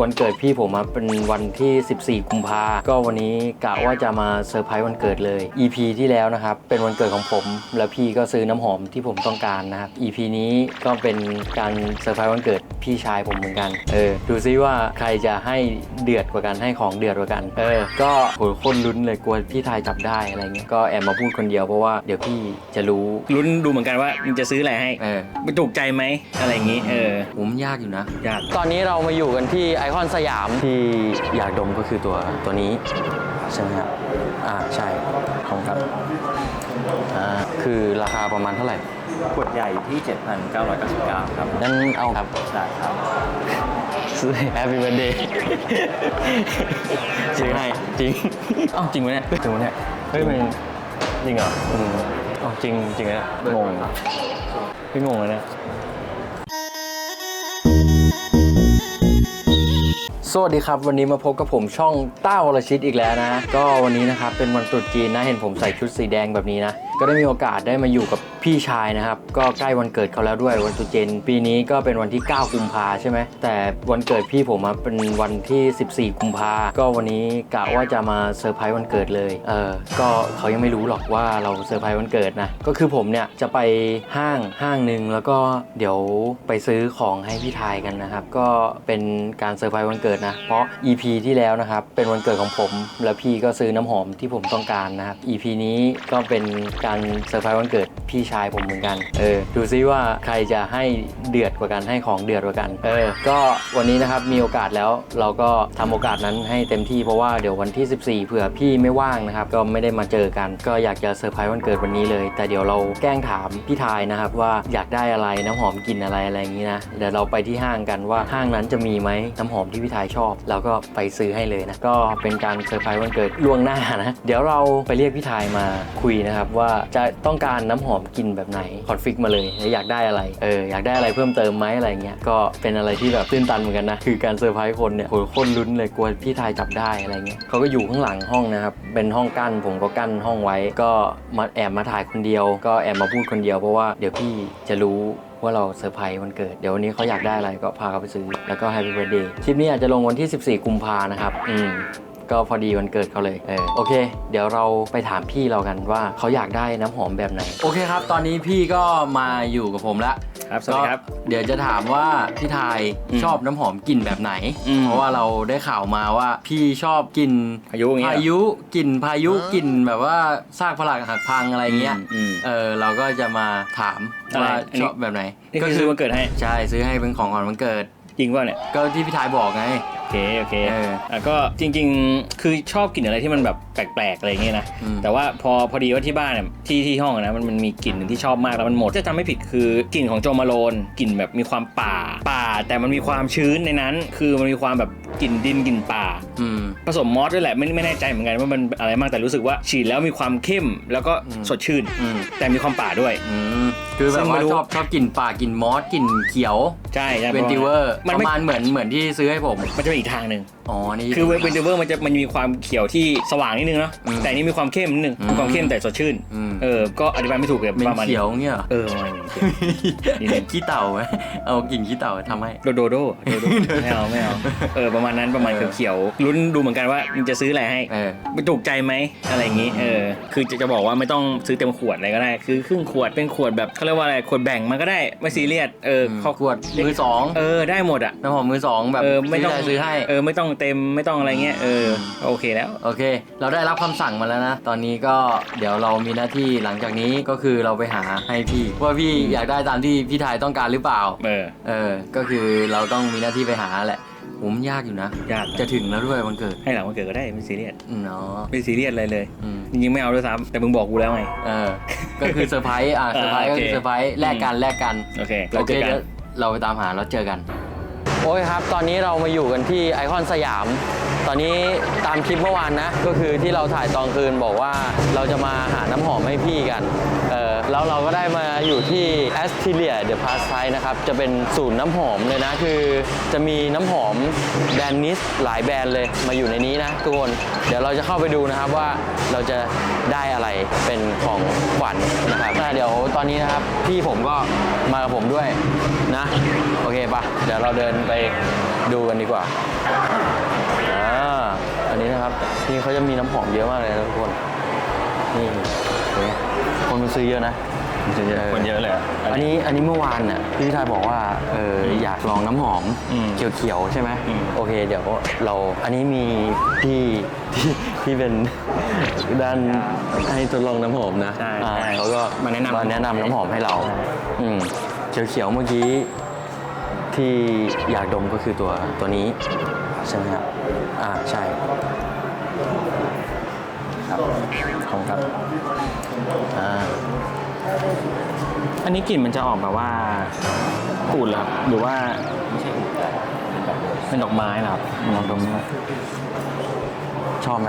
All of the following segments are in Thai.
วันเกิดพี่ผมอะเป็นวันที่ 14 กุมภาก็วันนี้กะว่าจะมาเซอร์ไพรส์วันเกิดเลย EP ที่แล้วนะครับ เป็นวันเกิดของผม แล้วพี่ก็ซื้อน้ำหอมที่ผมต้องการนะครับ EP นี้ก็เป็นการเซอร์ไพรส์วันเกิดพี่ชายผมเหมือนกัน เออ ดูซิว่าใครจะให้เดือดกว่ากันให้ของเดือดกว่ากัน เออ ก็โหโคนลุ้นเลยกลัวพี่ทายจับได้อะไรเงี้ย ก็แอบมาพูดคนเดียวเพราะว่าเดี๋ยวพี่จะรู้ลุ้นดูเหมือนกันว่ามันจะซื้ออะไรให้ เออมันถูกใจไหมอะไรอย่างงี้ เออ ผมยากอยู่นะ ยาก ตอนนี้เรามาอยู่กันที่ไอคอนสยามที่อยากดมก็คือตัวตัวนี้ ใช่ไหมครับอ่าใช่ของครับอ่าคือราคาประมาณเท่าไหร่ขวดใหญ่ที่ 7,999 ครับ นั่นเอาครับใช่ครับซื้อ Happy Birthday ซื้อให้จริงเอ้าจริงไหมเนี่ยจริงไหมเนี่ยเฮ้ยมันจริงเหรออืมเอ้าจริงจริงนะงงพี่งงเลยเนี่ย สวัสดีครับ วันนี้มาพบกับผมช่องต้าวรชิตอีกแล้วนะ ก็วันนี้นะครับเป็นวันตรุษจีนนะ เห็นผมใส่ชุดสีแดงแบบนี้นะก็ได้มีโอกาสได้มาอยู่กับพี่ชายนะครับ ก็ใกล้วันเกิดเขาแล้วด้วยวันตรุษจีนปีนี้ก็เป็นวันที่ 9 กุมภาใช่ไหมแต่วันเกิดพี่ผมเป็นวันที่ 14 กุมภาก็วันนี้กะว่าจะมาเซอร์ไพรส์วันเกิดเลยเออก็เขายังไม่รู้หรอกว่าเราเซอร์ไพรส์วันเกิดนะก็คือผมเนี่ยจะไปห้างห้างหนึ่งแล้วก็เดี๋ยวไปซื้อของให้พี่ทายกันนะครับก็เป็นการเซอร์ไพรส์วันเกิดนะเพราะ EP ที่แล้วนะครับเป็นวันเกิดของผม แล้วพี่ก็ซื้อน้ำหอมที่ผมต้องการนะครับ EP นี้ก็เป็นการเซอร์ไพรส์วันเกิดพี่ชายผมเหมือนกัน เออ ดูซิว่าใครจะให้เดือดกว่ากันให้ของเดือดกว่ากัน เออ ก็วันนี้นะครับมีโอกาสแล้วเราก็ทำโอกาสนั้นให้เต็มที่เพราะว่าเดี๋ยววันที่ 14 เผื่อพี่ไม่ว่างนะครับ ก็ไม่ได้มาเจอกัน ก็อยากจะเซอร์ไพรส์วันเกิดวันนี้เลย แต่เดี๋ยวเราแกล้งถามพี่ทายนะครับว่าอยากได้อะไรน้ำหอมกลิ่นอะไรอะไรอย่างนี้นะ เดี๋ยวเราไปที่ห้างกันว่าห้างนั้นจะมีไหมน้ำหอมที่พี่ทายชอบเราก็ไปซื้อให้เลยนะ ก็เป็นการเซอร์ไพรส์วันเกิดล่วงหน้านะ เดี๋ยวเราไปเรียกพี่ทายมาคุยนะครับว่าจะต้องการน้ำหอมกลิ่นแบบไหนคอนฟิกมาเลยแล้วอยากได้อะไรเอออยากได้อะไรเพิ่มเติมไหมอะไรเงี้ยก็เป็นอะไรที่แบบตื้นตันเหมือนกันนะคือการเซอร์ไพรส์คนเนี่ยโหคนลุ้นเลยกลัวพี่ทายจับได้อะไรเงี้ยเขาก็อยู่ข้างหลังห้องนะครับเป็นห้องกั้นผมก็กั้นห้องไว้ ก็มาแอบมาถ่ายคนเดียว ก็แอบมาพูดคนเดียวเพราะว่าเดี๋ยวพี่จะรู้ว่าเราเซอร์ไพรส์วันเกิด เดี๋ยววันนี้เขาอยากได้อะไรก็พาเขาไปซื้อ แล้วก็ Happy Birthday คลิปนี้อาจจะลงวันที่ 14 กุมภานะครับ อืม ก็พอดีวันเกิดเขาเลยเออโอเค เดี๋ยวเราไปถามพี่เรากันว่าเขาอยากได้น้ำหอมแบบไหน โอเคครับ ตอนนี้พี่ก็มาอยู่กับผมแล้วครับสวัสดีครับก็เดี๋ยวจะถามว่าพี่ทายอืมชอบน้ำหอมกลิ่นแบบไหน อืม เพราะว่าเราได้ข่าวมาว่าพี่ชอบกลิ่นพายุอย่างเงี้ยพายุกลิ่นพายุกลิ่นแบบว่าซากผลักหักพังอะไรเงี้ย อืม เออเราก็จะมาถามอะไรว่าอันนี้ ชอบแบบไหน นี่คือซื้อวันเกิดให้ ใช่ซื้อให้เป็นของขวัญวันเกิด จริงป่ะเนี่ย ก็ที่พี่ทายบอกไงโอ เคโอเคเอออะก็จริงๆ คือชอบกลิ่นอะไรที่มันแบบแปลกๆอะไรอย่างเงี้ยนะอืม แต่ว่าพอพอดีว่าที่บ้านเนี่ยที่ที่ห้องนะมันมันมีกลิ่นหนึ่งที่ชอบมากแล้วมันหมดจะจำไม่ผิดคือกลิ่นของโจมาโลนกลิ่นแบบมีความป่าป่า แต่มันมีความชื้นในนั้น คือมันมีความแบบกลิ่นดินกลิ่นป่า อืม ผสมมอสด้วยแหละไม่ไม่แน่ใจเหมือนกันว่ามันอะไรมากแต่รู้สึกว่าฉีดแล้วมีความเข้มแล้วก็อืมสดชื่น อืม แต่มีความป่าด้วย อืมคือแบบซึ่งไม่ว่ารู้ ชอบชอบกลิ่นป่ากลิ่นมอสกลิ่นเขียว ใช่ใช่เวนติเวอร์มันปไม่ระมาณเหมือนเหมือนที่ซื้อให้ผม มันจะเป็นอีกทางหนึ่งอ๋อนี่ คือเวนเวอร์มันจะมันมีความเขียวที่สว่างนิดนึงเนาะอืมแต่อันนี้มีความเข้มนิดนึงอืมมีความเข้มแต่สดชื่นอืม เออก็อธิบายไม่ถูกเลยเป็นประมาณเขีนี้ยวเงี้ยเหรอเออประมาณนี้เขียวนิดนึง ขี้เต่าไหมเอากลิ่นขี้เต่าทำให้ โดโดโดโดโดไม่เอาไม่เอาเออประมาณนั้นประมาณเออ เขียวๆลุ้นดูเหมือนกันว่ามันจะซื้ออะไรให้ เออมันถูกใจไหมอะไรอย่างนี้ เออ คือจะจะบอกว่าไม่ต้องซื้อเต็มขวดอะไรก็ได้ คือครึ่งขวดเป็นขวดแบบเขาเรียกว่าอะไร ขวดแบ่งมันก็ได้ ไม่ซีเรียส เอออืมเขาขวดมือสอง เออ ได้หมดอะ น้ำหอมมือสองแบบเออไม่ต้องที่ทายซื้อให้เออไม่ต้องเต็มไม่ต้องอะไรเงี้ยเออโอเคแล้ว โอเค เราได้รับคำสั่งมาแล้วนะ ตอนนี้ก็เดี๋ยวเรามีหน้าที่หลังจากนี้ก็คือเราไปหาให้พี่ว่าพี่อยากได้ตามที่พี่ทายต้องการหรือเปล่า เออเออ ก็คือเราต้องมีหน้าที่ไปหาแหละผมยากอยู่นะ ยากจะถึงแล้วด้วยวันเกิดให้หลังวันเกิดก็ได้ไม่ซีเรียสอืมเนาะไม่ซีเรียสอะไรเลยอืมจริงๆไม่เอาด้วยซ้ำแต่มึงบอกกูแล้วไง เออ ก็คือเซอร์ไพรส์อะเซอร์ไพรส์ก็คือเซอร์ไพรส์แลกกันแลกกัน โอเคโอเราเคเจอกัน เดี๋ยวเราไปตามหาแล้วเจอกัน โอ้ยครับ ตอนนี้เรามาอยู่กันที่ไอคอนสยาม ตอนนี้ตามคลิปเมื่อวานนะ ก็คือที่เราถ่ายตอนคืนบอกว่าเราจะมาหาน้ำหอมให้พี่กัน เออแล้วเราก็ได้มาอยู่ที่ a s t i l i a The Pastime นะครับ จะเป็นศูนย์น้ำหอมเลยนะ คือจะมีน้ำหอมแบรนด์นิสหลายแบรนด์เลยมาอยู่ในนี้นะทุกคน เดี๋ยวเราจะเข้าไปดูนะครับว่าเราจะได้อะไรเป็นของขวัญนะครับอ่เดี๋ยวตอนนี้นะครับพี่ผมก็มากับผมด้วยนะ โอเคปะเดี๋ยวเราเดินไปดูกันดีกว่าอ่าอันนี้นะครับนี่เขาจะมีน้ำหอมเยอะมากเลยนะทุกคน นี่เห็นไหมคนมันซื้อเยอะนะคนเยอะเลยอะอันนี้อันนี้เมื่อวานน่ะพี่พิธายบอกว่าเอออยากลองน้ำหอมอืม เขียวๆใช่ไหมอืมโอเค เดี๋ยวเราอันนี้มีพี่ที่ที่เป็น ด้านให้ทดลองน้ำหอมนะใช่อ่าใช่เขาก็มาแนะนำ มาแนะนำน้ำหอมให้เราใช่อืมเขียวๆเมื่อกี้ ที่อยากดมก็คือตัวตัวนี้ ใช่ไหมครับ อ่าใช่ ครับของครับอ่าอันนี้กลิ่นมันจะออกแบบว่าอูดเหรอครับหรือว่าไม่ใช่อุ่นแต่เป็นดอกไม้เป็นดอกไม้เหรอครับลองดมหน่อยชอบไหม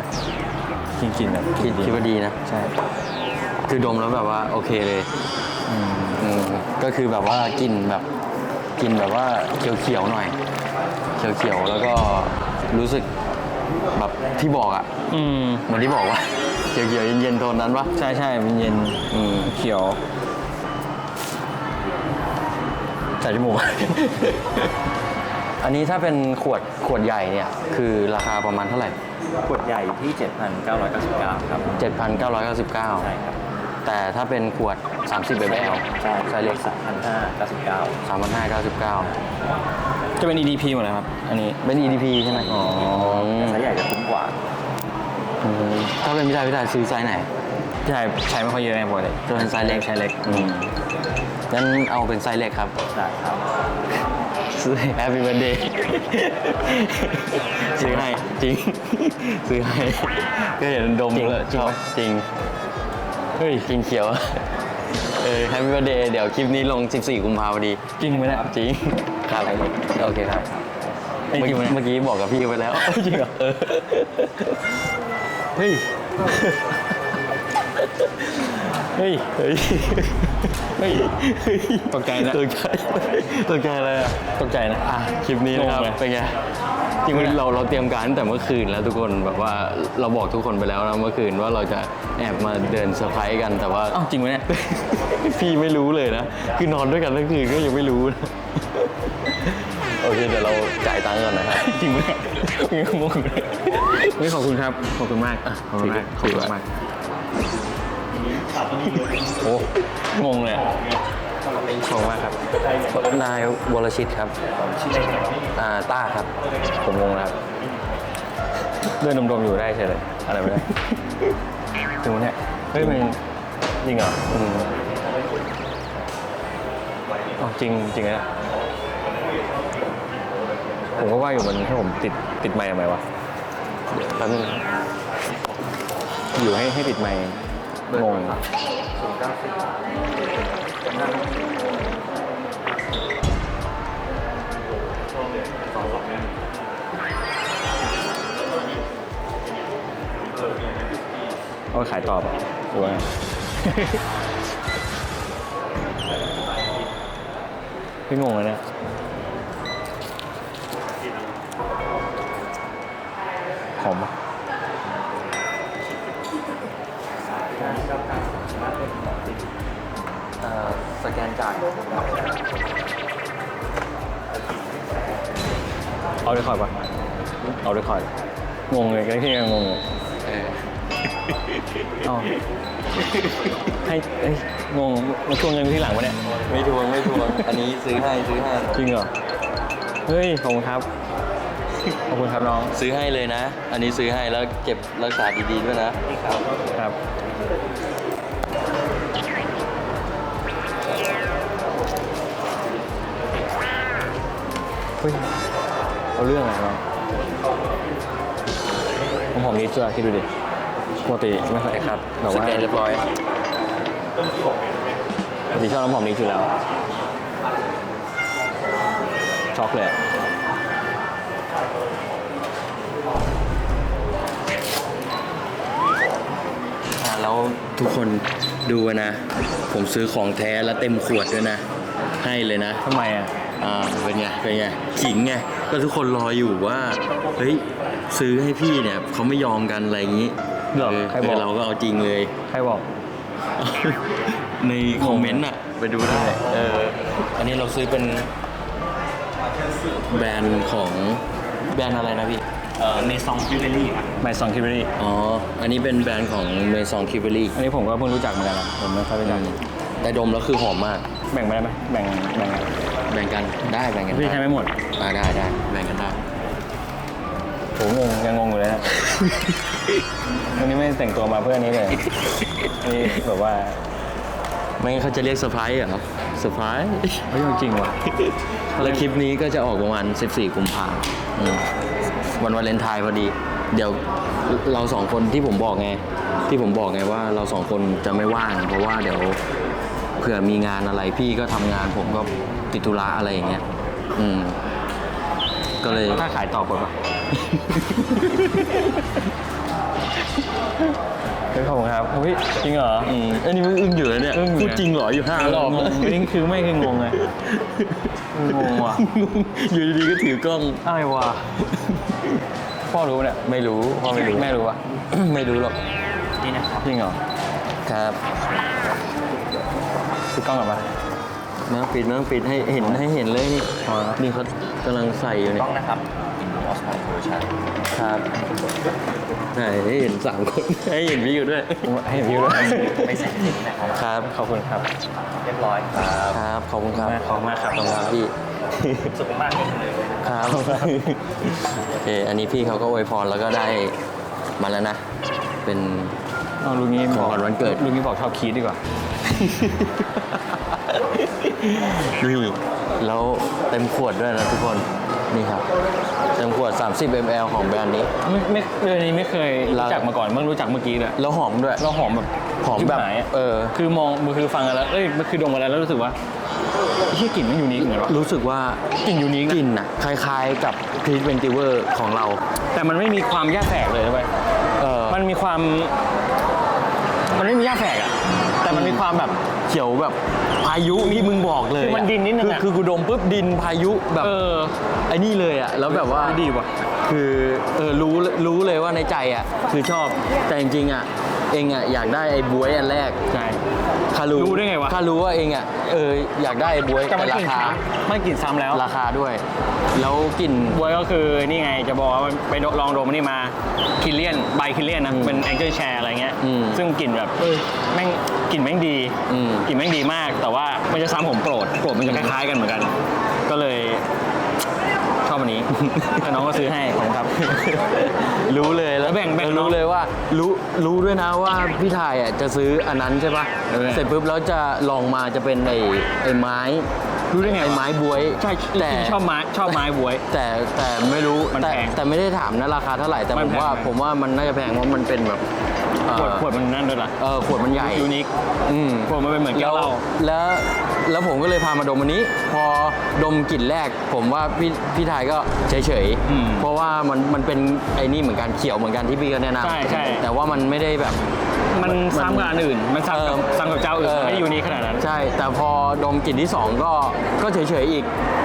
กลิ่นกลิ่นแบบคิดคิดว่าดีนะ ใช่ คือดมแล้วแบบว่าโอเคเลย อืมอืมก็คือแบบว่ากลิ่นแบบ กลิ่นแบบว่าเขียวๆหน่อย เขียวๆแล้วก็รู้สึกแบบที่บอกอะอืมเหมือนที่บอกว่า เขียวๆเย็นๆโทนนั้นปะใช่ใช่มันเย็นอืมเขียวใส่จมูก อันนี้ถ้าเป็นขวดขวดใหญ่เนี่ย คือราคาประมาณเท่าไหร่ ขวดใหญ่ที่ 7,999 ครับ 7,999 ใช่ครับ แต่ถ้าเป็นขวด 30 ml ใช่ไซส์เล็ก3,599 3,599 จะเป็น EDP หมดเลยครับ อันนี้ เป็น EDP ใช่ไหมอ๋อแต่ไซส์ใหญ่จะคุ้มกว่าอืมถ้าเป็นพี่ชายพี่ชายซื้อไซส์ไหนใช่ใช้ไม่ค่อยเยอะไงปกติจะเป็นไซส์เล็กใช้เล็กอืมงั้นเอาเป็นไซส์เล็กครับ ได้ครับซื้อ Happy Birthday ซื้อให้จริง ซื้อให้ก็เห็นดมจริงแล้วจริชงอบไหมจริง เฮ้ยกินเขียว เออ Happy Birthday เดี๋ยวคลิปนี้ลง 14 กุมภาพันธ์พอดีจริงไหมเนี่ย จริงครับ โอเคครับเอ้ยเมื่อจริงไหมเมื่อกี้บอกกับพี่ไปแล้ว จริงเหรอเออเฮ้ย เฮ้ย เฮ้ย เฮ้ย ตกใจนะ ตกใจตกใจอะไรอะ ตกใจนะ อะ คลิปนี้นะครับงงเลยเป็นไง จริงๆเราเราเตรียมการตั้งแต่เมื่อคืนแล้วทุกคนแบบว่าเราบอกทุกคนไปแล้วนะเมื่อคืนว่าเราจะแอบมาเดินเซอร์ไพรส์กันแต่ว่าอ้าวจริงไหมเนี่ย พี่ไม่รู้เลยนะ คือนอนด้วยกันทั้งคืนก็ยังไม่รู้นะโอเคเดี๋ยวเราจ่ายตังค์ก่อนนะครับ จริงไหมเนี่ยงงเลยไม่ขอบคุณครับ ขอบคุณมากขอบคุณมากขอบคุณมากโอ้งงเลยอะ ขอบคุณมากครับนายวรชิตครับอ่าต้าครับ ผมงงแล้วครับเดินดมๆอยู่ได้ใช่เลยอะไรไม่ได้จริงไหมเนี่ยเฮ้ยมันจริงเหรออืมอ๋อจริงจริงนะผมก็ว่าอยู่มันให้ผมติดติดไมค์ทำไมวะแป๊บนึงอยู่ให้ให้ติดไมค์งง เอาไปขายต่อป่ะหรือว่าพี่งงเลยเนี่ยหอมปะ สแกนจ่ายเอาด้วยคอร์ดปะเอาด้วยคอร์ดงงเลยก็ที่ยังงงเลยเออเอาให้เอ้ยงงมาทวงเงินที่หลังปะเนี่ยไม่ทวงไม่ทวง อันนี้ซื้อให้ซื้อให้ จริงเหรอเฮ้ยขอบคุณครับขอบคุณครับน้องซื้อให้เลยนะ อันนี้ซื้อให้แล้วเก็บรักษาดีๆด้วยนะครับ เฮ้ยเอาเรื่องอะไรมาผมหอมนิดจ้ะคิดดูดิปกติไม่ค่อยครับแบบสว่าแกนเรียบร้อย ปกติชอบน้ำหอมนี้อยู่แล้ว ช็อกเลยอะอ่าแล้วทุกคนดูนะ ผมซื้อของแท้แล้วเต็มขวดด้วยนะ ให้เลยนะ ทำไมอะ อ่าเป็นไงเป็นไงขิงไงก็ทุกคนรออยู่ว่าเฮ้ยซื้อให้พี่เนี่ยเขาไม่ยอมกันอะไรอย่างนี้เหรอเออใครบอก เราก็เอาจริงเลย ใครบอก ในคอมเมนต์อะไปดูได้เอออันนี้เราซื้อเป็นแบรนด์ของแบรนด์อะไรนะพี่ เอ่อเมซองคิวเบอรี่ครับไมซองคิวเบอรี่อ๋อ อันนี้เป็นแบรนด์ของเมซองคิวเบอรี่อันนี้ผมก็เพิ่งรู้จักเหมือนกันนะผมไม่ค่อยรู้จัก แต่ดมแล้วคือหอมมาก แบ่งไปได้ไหมแบ่งแบ่งกันแบ่งกันได้แบ่งกันพี่ได้ใช้ไม่หมด อ่าได้ได้แบ่งกันได้ ผมงงยังงงอยู่เลยนะ วันนี้ไม่แต่งตัวมาเพื่ออันนี้เลย นี่แบบว่าไม่งั้นเขาจะเรียกเซอร์ไพรส์เหรอเซอร์ไพรส์เฮ้ยจริงว่ะแล้วคลิปนี้ก็จะออกประมาณ 14 กุมภาพันธ์อืมวันวาเลนไทน์พอดี เดี๋ยวเราสองคนที่ผมบอกไง ที่ผมบอกไงว่าเราสองคนจะไม่ว่าง เพราะว่าเดี๋ยว เผื่อมีงานอะไรพี่ก็ทำงานผมก็ติดธุระอะไรอย่างเงี้ย อืม ก็เลยถ้าขายต่อคนปะ เฮ้ยขอบคุณครับอุ้ยจริงเหรอ อืมอันนี้มึงอึ้งอยู่แล้วเนี่ยอึ้งอยู่พูดนะจริงเหรออยู่ห้ารอบงงนี่คือไม่คืองงไงงงว่ะอยู่ดีๆก็ถือกล้อง อะไรวะพ่อรู้เนี่ยไม่รู้พ่อไม่รู้ แม่รู้ปะ ไม่รู้หรอกนี่นะครับจริงเหรอ ครับ คือกล้องกลับมามาปิดมาปิดให้เห็นให้เห็นเลยนี่พอแล้วนี่เขากำลังใส่อยู่กนี่ล้องนะครับอินออสมอนเวอร์ชันครับไหนให้เห็นสามคน ให้เห็นพี่อยู่ด้วย ให้วิวด้วยไม่ใช่ทิ้งนะครับ ครับ ขอบคุณครับ เรียบร้อยครับ ครับ ขอบคุณครับขอบคุณมากครับ ขอบคุณครับพี่ สุขมากที่สุดเลย ครับโอเคอันนี้พี่เขาก็อวยพรแล้วก็ได้มาแล้วนะ เป็น เอาลุงนี้ของขวัญวันเกิด ลุงนี้บอกชอบคีดดีกว่า นี่แล้วเต็มขวดด้วยนะทุกคน นี่ครับ เต็มขวด 30 ml ของแบรนด์นี้ ไม่ไม่เรื่องนี้ไม่เคยเรารู้จักมาก่อนเพิ่งรู้จักเมื่อกี้เลยแล้วหอมด้วยเราหอมแบบหอมแบบชิหายอะเออ คือมองคือฟังกันแล้ว เอ้ยคือดมกันแล้วแล้วรู้สึกว่าเฮียกลิ่นมันยูนิคเหมือนวะรู้สึกว่ากลิ่นยูนิคกนะลิ่นอะคล้ายๆกับพีทเวนติเวอร์ของเรา แต่มันไม่มีความย่าแฝกเลยใช่ไหมเออมันมีความ มันไม่มีย่าแฝกอะแต่มันมีความแบบเขียวแบบพายุที่มึงบอกเลยคือมันดินนิดนึงคืออะ คือกูดมปุ๊บดินพายุแบบเออ ไอ้นี่เลยอะแล้วแบบว่าดีว่ะ คือเออรู้รู้เลยว่าในใจอะคือชอบแต่จริงๆอะ เองอะอยากได้ไอ้บวยอันแรกใช่ ข้ารู้รู้ได้ไงวะ ข้ารู้ว่าเองอะเอออยากได้ไอ้บวยแต่มันแต่กราลิ่นคา ซ้ำไม่กลิ่นซ้ำแล้ว ราคาด้วย แล้วกลิ่น บวยก็คือนี่ไงจะบอกว่าไปลองดมอันนี่มาคิเลียนใบคิเลียนนะอืมเป็นแองเจิลแชร์อะไรเงี้ย อืมซึ่งกลิ่นแบบเออแม่งกลิ่นแม่งดีอืม กลิ่นแม่งดีมาก แต่ว่ามันจะซ้ำผมโปรดโปรดมันจะคล้ายๆกันเหมือนกัน ก็เลยช อบอันนี้ แล้วน้องก็ซื้อให้ผมครับ รู้เลยแล้วแบ่งแบ่งเออรู้เนอะเลยว่า รู้รู้ด้วยนะว่าพี่ทายอะจะซื้ออันนั้นใช่ปะเออเสร็จปุ๊บแล้วจะลองมาจะเป็นไอ้ไอ้ไม้รู้ได้ไงไอ้ไม้บวยใช่แต่จริงๆชอบไม้ชอบไม้บวย แต่แต่ไม่รู้มันแต่แพงแต่ไม่ได้ถามนะราคาเท่าไหร่แต่มัผนมแพงว่าไหม ผมว่ามันน่าจะแพงเพราะมันเป็นแบบเอ่อ ขวดขวดมันนั่นด้วยล่ะเออขวดมันใหญ่ยูนิคอืมขวดมันเป็นเหมือนแก้วเหล้าแล้วแล้วผมก็เลยพามาดมอันนี้ พอดมกลิ่นแรก ผมว่าพี่พี่ทายก็เฉยอืมๆเพราะว่ามันมันเป็นไอ้นี่เหมือนกันเขียวเหมือนกันที่พี่ก็แนะนำใช่ใช่แต่ว่ามันไม่ได้แบบ มันซ้ำกับอันอื่น มันซ้ำกับเออซ้ำกับเจ้าอื่นเออมันไม่ได้ยูนิคขนาดนั้น ใช่ แต่พอดมกลิ่นที่สองก็ก็เฉยๆอีก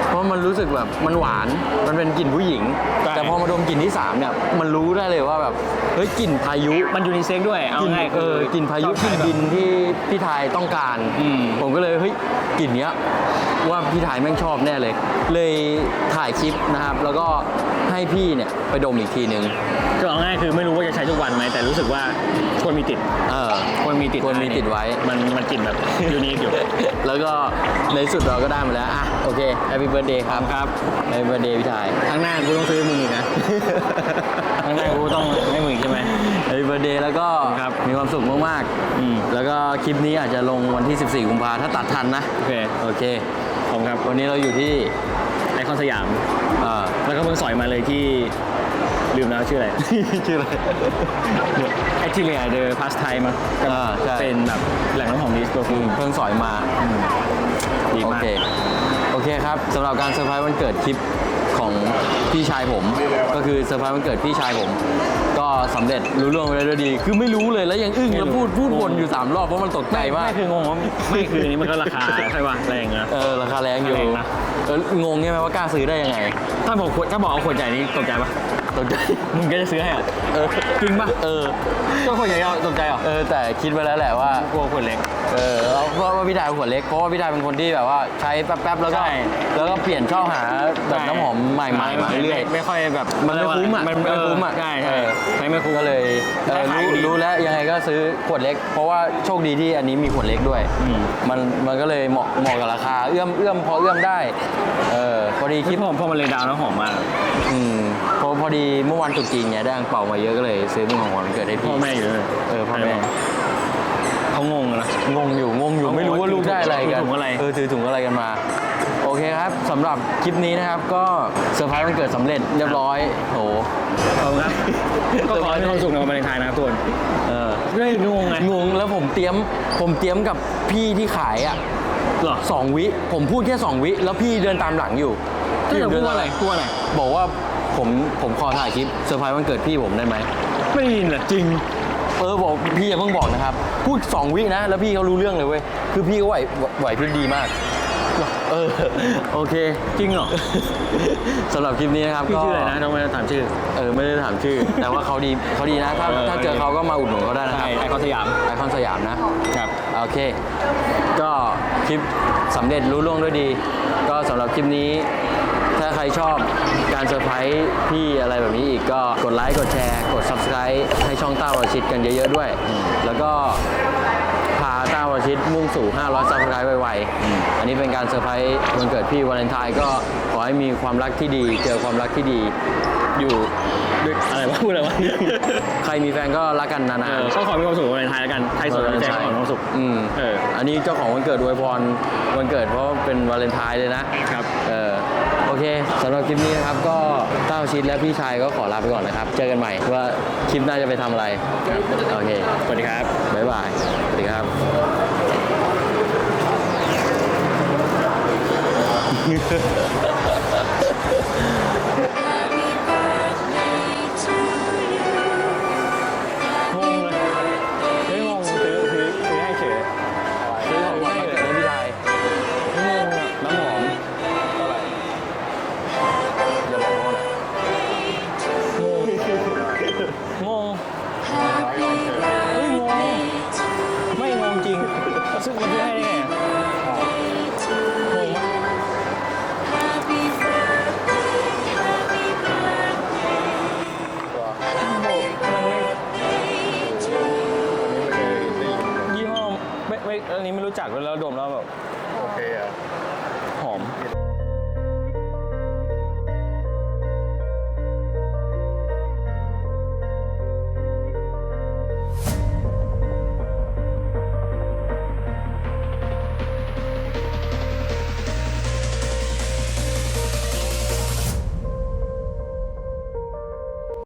เพราะมันรู้สึกแบบมันหวานมันเป็นกลิ่นผู้หญิง ใช่ แต่พอมาดมกลิ่นที่สามเนี่ยมันรู้ได้เลยว่าแบบเฮ้ยกลิ่นพายุมันยูนิเซ็กด้วย เอากลิ่นง่ายเออกลิ่นพายุกลิ่นดินที่พี่ทายต้องการ อืม ผมก็เลยเฮ้ยกลิ่นเนี้ยว่าพี่ทายแม่งชอบแน่เลย เลยถ่ายคลิปนะครับ แล้วก็ให้พี่เนี่ยไปดมอีกทีนึง ก็เอาง่ายคือไม่รู้ว่าจะใช้ทุกวันไหมแต่รู้สึกว่าควรมีติดเออ ควรมีติดควรมีติดไว้ มันมันกลิ่นแบบ ยูนิคอยู่ แล้วก็ในที่สุดเราก็ได้มาแล้ว อะ โอเค Happy Birthday ครับครับ Happy Birthday พี่ทายครั้งหน้ากูต้องซื้อให้มึงอีกนะครั้งหน้ากูต้องให้มึงอีกใช่ไหม Happy Birthday แล้วก็ครับมีความสุขมากอืม ๆ แล้วก็คลิปนี้อาจจะลงวันที่ 14 กุมภาถ้าตัดทันนะ โอเคโอเค ขอบคุณครับวันนี้เราอยู่ที่ไอคอนสยาม เอ่อแล้วก็เพิ่งสอยมาเลยที่ ลืมแล้วชื่ออะไร ชื่ออะไร แอคทิเลียเดอพาสไทมั้งอ่าใช่ เป็นแบบแหล่งน้ำหอมดีสโตอืฟูมเพิ่งสอยมาดีโอมาก เคโอเคครับสำหรับการเซอร์ไพรส์วันเกิดคลิปของพี่ชายผม ก็คือเซอร์ไพรส์วันเกิดพี่ชายผม ก็สำเร็จรู้เรื่องไปแล้วด้วยดี คือไม่รู้เลยแล้วยังอึ้งแล้วพูดพูดวนอยู่ 3 รอบเพราะมันตกใจมาก ไม่คืองงว่าไม่คืออันนี้มันก็ราคาใช่ป่ะแรงนะ เออ ราคาแรงอยู่แรงนะ เอองงใช่ไหมว่ากล้าซื้อได้ยังไง ถ้าบอกขวดถ้าบอกเอาขวดใหญ่นี้ตกใจป่ะ ตกใจ มึงก็จะซื้อให้เหรอเออ จริงป่ะเออ ก็คนใหญ่ๆตกใจเหรอเออ แต่คิดไว้แล้วแหละว่า กลัวคนเล็ก เออเราเพราะว่าพี่ดายเป็นหัวเล็ก เพราะว่าพี่ดายเป็นคนที่แบบว่าใช้แป๊บๆแล้วก็ ใช่ แล้วก็เปลี่ยนชอบหาแบบน้ำหอมใหม่ๆมาเรื่อย ไม่ค่อยแบบมันไม่คุ้มอะมันไม่คุ้มอะใช่เอใช่อใช้ไม่คุ้มก็เลยเออราคารู้ดีรู้แล้วยังไงก็ซื้อขวดเล็ก เพราะว่าโชคดีที่อันนี้มีขวดเล็กด้วย อืม มันมันก็เลยเหมาะเหมาะกับราคา เอื้อมเอื้อมพอเอื้อมได้ เออพอดีคลิคิปดผมพอมันเลยดาวน้ำหอมมากอืมพ อพอดีเมื่อวันตรุษจีนเนี่ยได้อังเป่ามาเยอะก็เลย ซื้อเป็นของขวัญวันเกิดให้พ่พี่อแม่อยู่เลยเออพ่อแม่เขางงนะ งงอยู่งงอยู่เอาไม่รู้ว่าลูกได้อะไรกันถือถุงอะไร เออถือถุงอะไรกันมา โอเคครับสำหรับคลิปนี้นะครับ ก็เซอร์ไพรส์วันเกิดสำเร็จเรียบร้อยโหขอบคุณครับก็ขอให้มีความสุขในวันวาเลนไทน์นะครับทุกคนเออไม่งงไงงงแล้วผมเตรียมผมเตรียมกับพี่ที่ขายอะเหรอสองวิ ผมพูดแค่สองวิ แล้วพี่เดินตามหลังอยู่พี่พี่พูเดิดนว่าอะไรพูดว่าอะไรบอกว่า ผมผมขอถ่ายคลิปเซอร์ไพรส์วันเกิดพี่ผมได้ไหมไม่ได้ยินเหรอจริง เออบอกพี่อย่าเพิ่งบอกนะครับ พูด2วินะ แล้วพี่เขารู้เรื่องเลยเว้ย คือพี่เขาไหวไหวพริบดีมาก เออ โอเค จริงเหรอ สำหรับคลิปนี้นะครับพี่ก็ชื่ออะไรนะน้องไม่ได้ถามชื่อ เออไม่ได้ถามชื่อ แต่ว่าเขาดีเขาดีนะถ้าเออถ้าเจอเขาก็มาอุดหนุนเขาได้นะคใช่รับไอคอนสยามไอคอนสยามนะ ครับ โอเค ก็คลิปสำเร็จรู้ล่วงด้วยดี ก็สำหรับคลิปนี้ถ้าใค รชอบการเซอร์ไพรส์พี่อะไรแบบนี้อีกก็กดไลค์กดแชร์กด Subscribe ให้ช่องต้าวรชิตกันเยอะ ๆ ด้วย แล้วก็พาต้าวรชิตมุ่งสู่ 500 Subscribe ไวๆอันนี้เป็นการเซอร์ไพรส์วันเกิดพี่วาเลนไทน์ก็ขอให้มีความรักที่ดี เจอความรักที่ดีอยู่ด้วยอะไรวะพูดอะไรวะใครมีแฟนก็รักกันนานเออๆก็ขอมีความสุขในวันวาเลนไทน์แล้วกันใครสนใจก็ขอมีความสุขอืมเอออันนี้เจ้าของวันเกิดอวยพรวันเกิดเพราะเป็นวาเลนไทน์เลยนะครับเออโอ เคสำหรับคลิปนี้นะครับก็เต้าชิดและพี่ชายก็ขอลาไปก่อนนะครับ เจอกันใหม่ว่าคลิปหน้าจะไปทำอะไร โอเค สวัสดีครับ บ๊ายบาย สวัสดีครับง